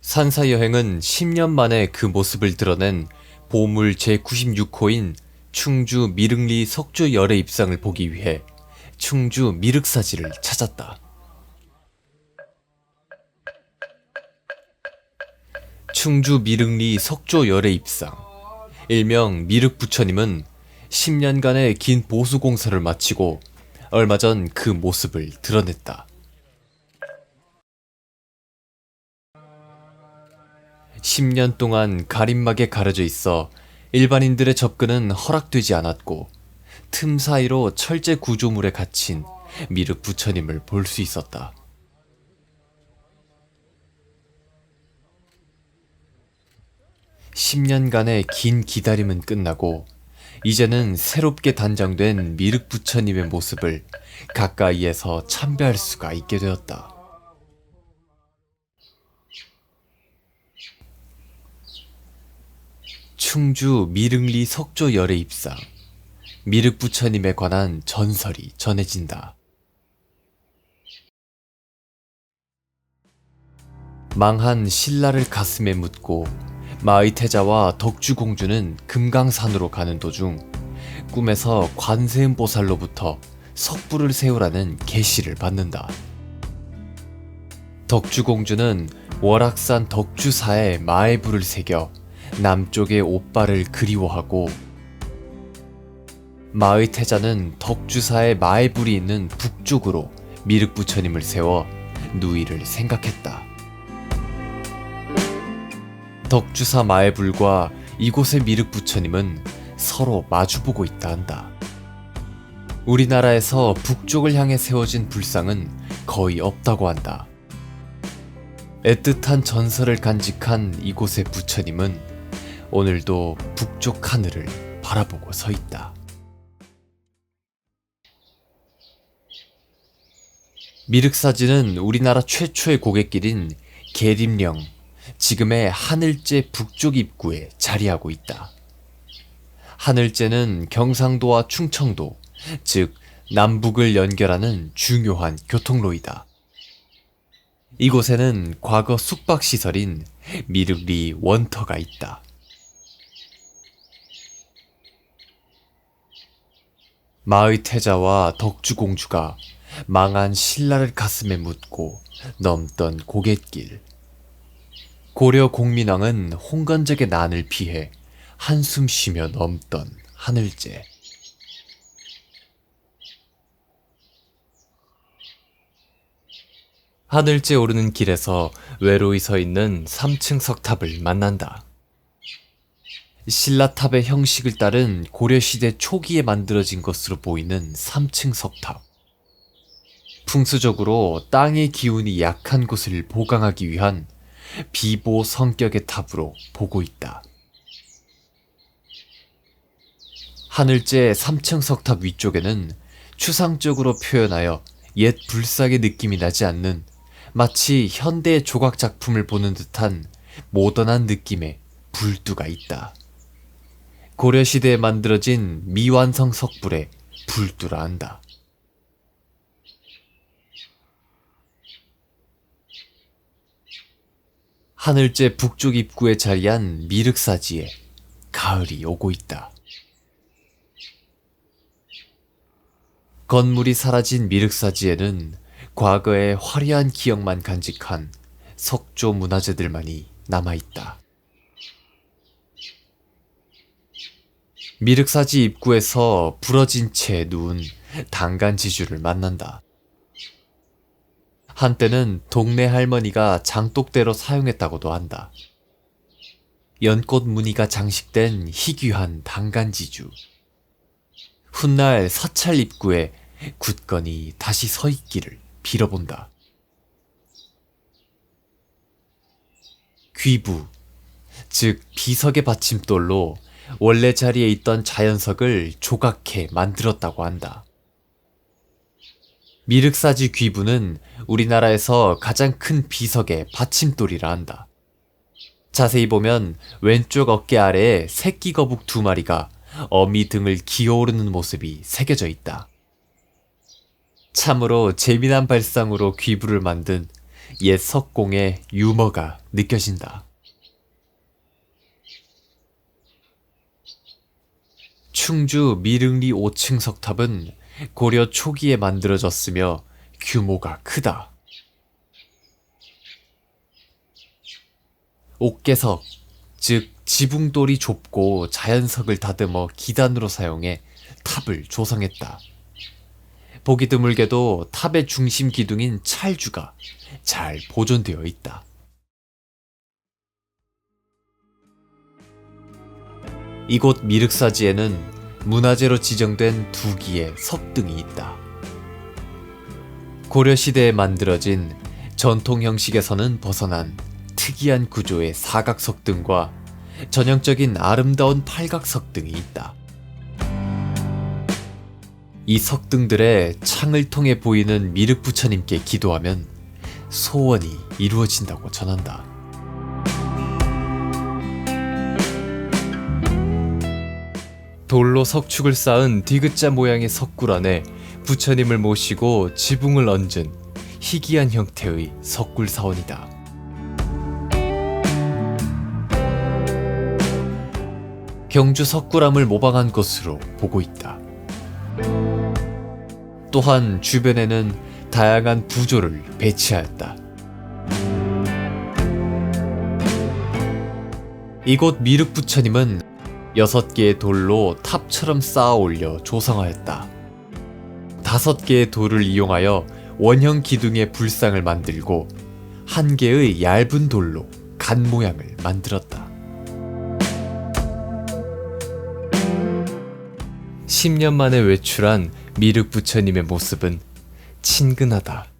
산사 여행은 10년 만에 그 모습을 드러낸 보물 제96호인 충주 미륵리 석조 열의 입상을 보기 위해 충주 미륵사지를 찾았다. 충주 미륵리 석조 열의 입상 일명 미륵 부처님은 10년간의 긴 보수 공사를 마치고 얼마 전 그 모습을 드러냈다. 10년 동안 가림막에 가려져 있어 일반인들의 접근은 허락되지 않았고 틈 사이로 철제 구조물에 갇힌 미륵 부처님을 볼 수 있었다. 십 년간의 긴 기다림은 끝나고 이제는 새롭게 단장된 미륵 부처님의 모습을 가까이에서 참배할 수가 있게 되었다. 충주 미륵리 석조 열의 입상 미륵 부처님에 관한 전설이 전해진다. 망한 신라를 가슴에 묻고 마의태자와 덕주공주는 금강산으로 가는 도중 꿈에서 관세음보살로부터 석불을 세우라는 계시를 받는다. 덕주공주는 월악산 덕주사에 마의 불을 새겨 남쪽의 오빠를 그리워하고 마의 태자는 덕주사의 마의 불이 있는 북쪽으로 미륵 부처님을 세워 누이를 생각했다. 덕주사 마의 불과 이곳의 미륵 부처님은 서로 마주보고 있다 한다. 우리나라에서 북쪽을 향해 세워진 불상은 거의 없다고 한다. 애틋한 전설을 간직한 이곳의 부처님은 오늘도 북쪽 하늘을 바라보고 서 있다. 미륵사지는 우리나라 최초의 고갯길인 계림령, 지금의 하늘제 북쪽 입구에 자리하고 있다. 하늘제는 경상도와 충청도, 즉 남북을 연결하는 중요한 교통로이다. 이곳에는 과거 숙박시설인 미륵리 원터가 있다. 마의 태자와 덕주공주가 망한 신라를 가슴에 묻고 넘던 고갯길. 고려 공민왕은 홍건적의 난을 피해 한숨 쉬며 넘던 하늘제. 하늘제 오르는 길에서 외로이 서 있는 3층 석탑을 만난다. 신라탑의 형식을 따른 고려시대 초기에 만들어진 것으로 보이는 3층 석탑. 풍수적으로 땅의 기운이 약한 곳을 보강하기 위한 비보 성격의 탑으로 보고 있다. 하늘제 3층 석탑 위쪽에는 추상적으로 표현하여 옛 불상의 느낌이 나지 않는 마치 현대 조각 작품을 보는 듯한 모던한 느낌의 불두가 있다. 고려시대에 만들어진 미완성 석불에 불두라 한다. 하늘제 북쪽 입구에 자리한 미륵사지에 가을이 오고 있다. 건물이 사라진 미륵사지에는 과거의 화려한 기억만 간직한 석조 문화재들만이 남아있다. 미륵사지 입구에서 부러진 채 누운 당간지주를 만난다. 한때는 동네 할머니가 장독대로 사용했다고도 한다. 연꽃 무늬가 장식된 희귀한 당간지주. 훗날 사찰 입구에 굳건히 다시 서 있기를 빌어본다. 귀부, 즉 비석의 받침돌로 원래 자리에 있던 자연석을 조각해 만들었다고 한다. 미륵사지 귀부는 우리나라에서 가장 큰 비석의 받침돌이라 한다. 자세히 보면 왼쪽 어깨 아래에 새끼 거북 두 마리가 어미 등을 기어오르는 모습이 새겨져 있다. 참으로 재미난 발상으로 귀부를 만든 옛 석공의 유머가 느껴진다. 충주 미릉리 5층 석탑은 고려 초기에 만들어졌으며 규모가 크다. 옥계석, 즉 지붕돌이 좁고 자연석을 다듬어 기단으로 사용해 탑을 조성했다. 보기 드물게도 탑의 중심 기둥인 찰주가 잘 보존되어 있다. 이곳 미륵사지에는 문화재로 지정된 두 기의 석등이 있다. 고려시대에 만들어진 전통 형식에서는 벗어난 특이한 구조의 사각석등과 전형적인 아름다운 팔각석등이 있다. 이 석등들의 창을 통해 보이는 미륵부처님께 기도하면 소원이 이루어진다고 전한다. 돌로 석축을 쌓은 디귿자 모양의 석굴 안에 부처님을 모시고 지붕을 얹은 희귀한 형태의 석굴 사원이다. 경주 석굴암을 모방한 것으로 보고 있다. 또한 주변에는 다양한 부조를 배치하였다. 이곳 미륵 부처님은 여섯 개의 돌로 탑처럼 쌓아 올려 조성하였다. 다섯 개의 돌을 이용하여 원형 기둥의 불상을 만들고 한 개의 얇은 돌로 간 모양을 만들었다. 10년 만에 외출한 미륵 부처님의 모습은 친근하다.